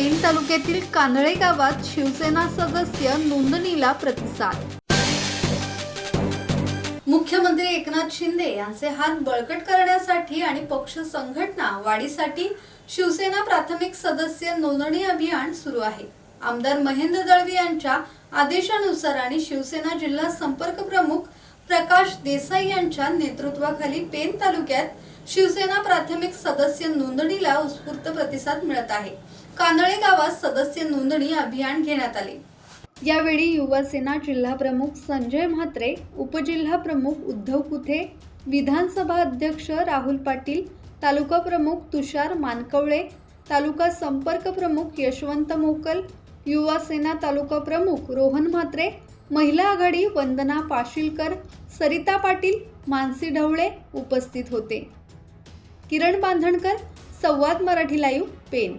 तालुक्यातील कानळे गावात शिवसेना सदस्य नोंदणीला प्रतिसाद. मुख्यमंत्री एकनाथ शिंदे यांचे हात बळकट करण्यासाठी आणि पक्ष संघटना वाढीसाठी शिवसेना प्राथमिक सदस्य नोंदणी अभियान सुरू आहे. आमदार महेंद्र दळवी यांच्या आदेशानुसार आणि शिवसेना जिल्हा संपर्क प्रमुख प्रकाश देसाई यांच्या नेतृत्वाखाली पेन तालुक्यात शिवसेना प्राथमिक सदस्य नोंदणीला उत्स्फूर्त प्रतिसाद मिळत आहे. कानळे गावात सदस्य नोंदणी अभियान घेण्यात आले. यावेळी युवासेना जिल्हा प्रमुख संजय म्हात्रे उपजिल्हा प्रमुख उद्धव कुथे विधानसभा अध्यक्ष राहुल पाटील तालुका प्रमुख तुषार मानकवळे तालुका संपर्क प्रमुख यशवंत मोकल युवासेना तालुका प्रमुख रोहन म्हात्रे महिला आघाडी वंदना पाशीलकर सरिता पाटील मानसी ढवळे उपस्थित होते. किरण बांधणकर संवाद मराठी लाईव्ह पेन.